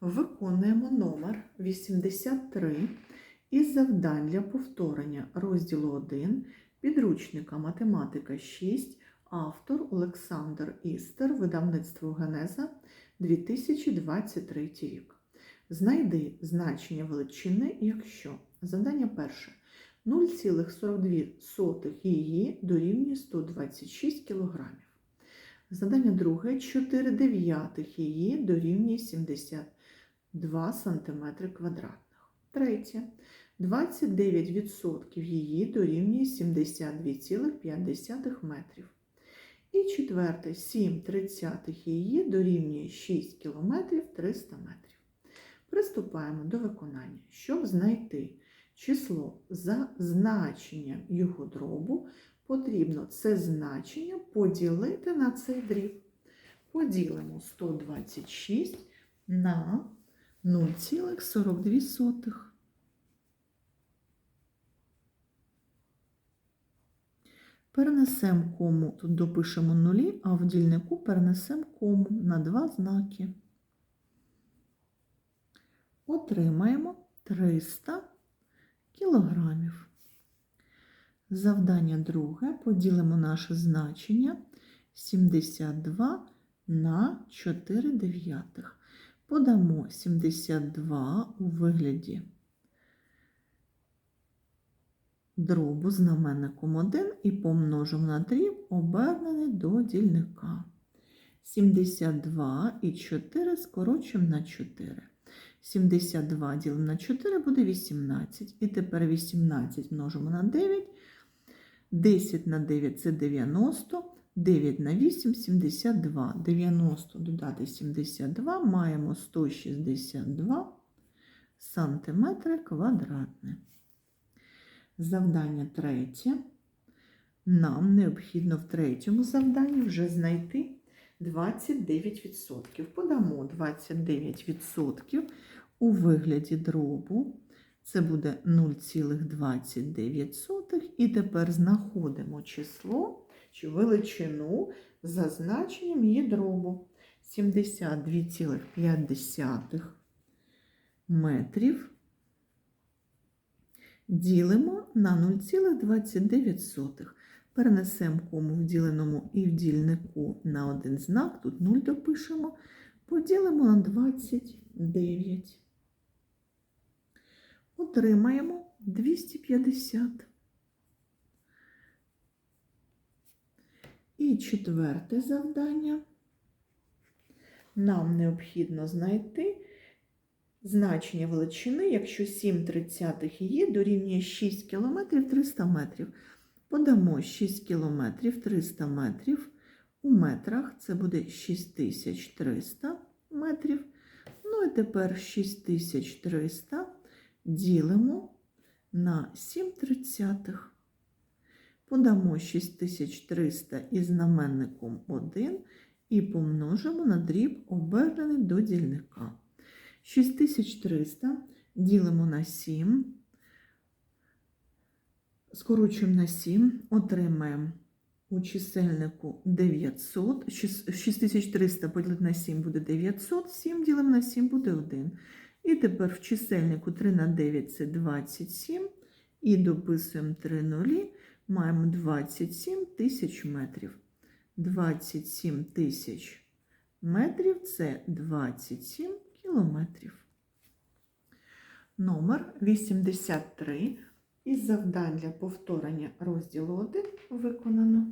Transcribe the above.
Виконуємо номер 83 із завдань для повторення розділу 1 підручника математика 6, автор Олександр Істер, видавництво Генеза 2023 рік. Знайди значення величини, якщо завдання перше 0,42 її дорівнює 126 кг. Завдання друге 4 дев'ятих її дорівнює 72 см квадратних. Третє 29% її дорівнює 72,5 метрів. І четверте 7 тридцятих її дорівнює 6 км 300 метрів. Приступаємо до виконання. Щоб знайти число за значенням його дробу, потрібно це значення поділити на цей дріб. Поділимо 126 на 0,42. Перенесемо кому, тут допишемо нулі, а в дільнику перенесемо кому на два знаки. Отримаємо 300 кілограмів. Завдання друге. Поділимо наше значення 72 на 4 дев'ятих. Подамо 72 у вигляді дробу знаменником 1 і помножимо на дріб, обернений до дільника. 72 і 4 скорочуємо на 4. 72 ділимо на 4 буде 18. І тепер 18 множимо на 9. 10 на 9 це 90. 9 на 8 72. 90 додати 72 маємо 162 сантиметри квадратні. Завдання третє. Нам необхідно в третьому завданні вже знайти 29%. Подамо 29% у вигляді дробу. Це буде 0,29. І тепер знаходимо число чи величину за значенням її дробу. 72,5 метрів ділимо на 0,29. Перенесемо кому в діленому і в дільнику на один знак, тут 0 допишемо, поділимо на 29. Отримаємо 250. І четверте завдання. Нам необхідно знайти значення величини, якщо 7 тридцятих її дорівнює 6 км 300 метрів. Подамо 6 км 300 метрів у метрах, це буде 6300 метрів. Ну і тепер 6300 ділимо на 7 тридцятих. Подамо 6300 із знаменником 1 і помножимо на дріб, обернений до дільника. 6300 ділимо на 7, скорочуємо на 7, отримаємо у чисельнику 900, 6300 поділити на 7 буде 900, 7 ділимо на 7 буде 1. І тепер в чисельнику 3 на 9 це 27, і дописуємо 3 нулі, маємо 27 тисяч метрів. 27 тисяч метрів це 27 кілометрів. Номер 83 із завдань для повторення розділу 1 виконано.